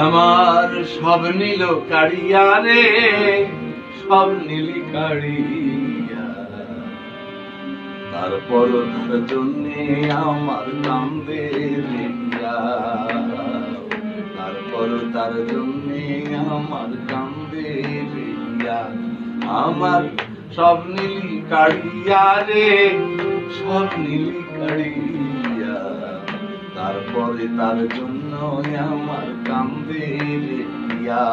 আমার সব নীল কাড়িয়া রে সব নীলি কাড়িয়া। তারপর তার জন্যে আমার কান্দে রিয়া তারপর তার জন্যে আমার কান্দে রিয়া আমার সব নীলি কাড়িয়া রে সব নীলি কাড়িয়া। তারপরে তার জন্য আমার কান্দে রিয়া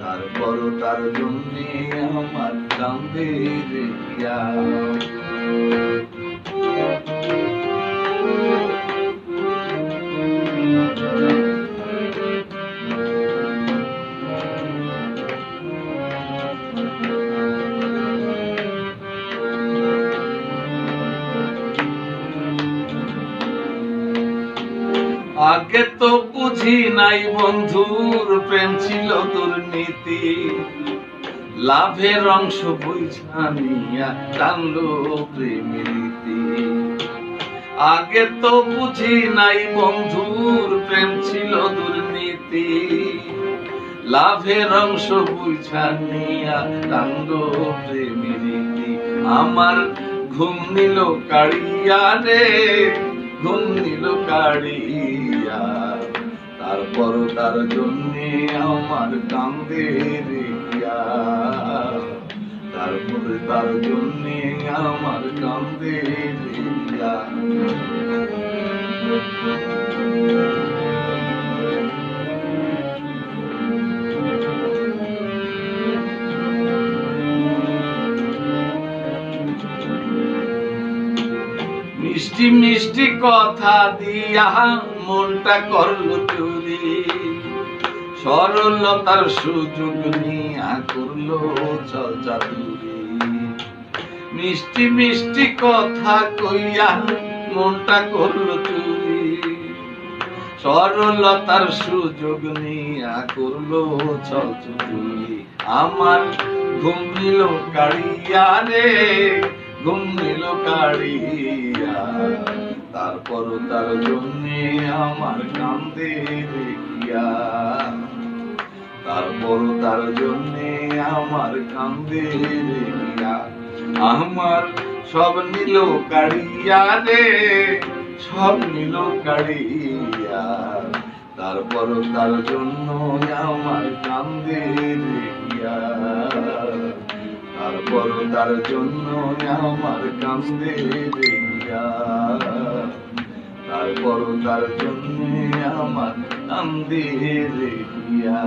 তারপর তার জন্য আমার রিয়া আগে তো বুঝি নাই বন্ধুর প্রেম ছিল দুর্নীতি লাভের অংশ বুঝানিয়া টানলো প্রেমের। আগে তো বুঝি নাই বন্ধুর প্রেম ছিল দুর্নীতি লাভের অংশ বুঝানিয়া টানলো প্রেমের। আমার ঘুম নিল কাড়িয়া রে ঘুম নিল কাড়িয়া তারপর তার জন্যে আমার কান্দে রিয়া তারপরে তার জন্যে আমার কান্দে মিষ্টি মিষ্টি কথা দিয়া মনটা করল চুরি সরলতার সুযোগ নিয়া করল চল মিষ্টি মিষ্টি কথা কইয়া মনটা করল চুরি সরলতার সুযোগ নিয়া করল চল চতুরি আমার ঘুম নিল কাড়িয়া রে ঘুম কাড়িয়া। তারপর তার জন্যে আমার কান্দে দেখিয়া। তারপর তার জন্যে আমার কান্দে দেখিয়া। আমার সব নিল কাড়িয়া রে, সব নিল কাড়িয়া। তারপর তার জন্য আমার কান্দে দেখিয়া। তারপর তার জন্য আমার কান্দে দেখিয়া। তারপর তার জন্য আমার দিয়ে দেখিয়া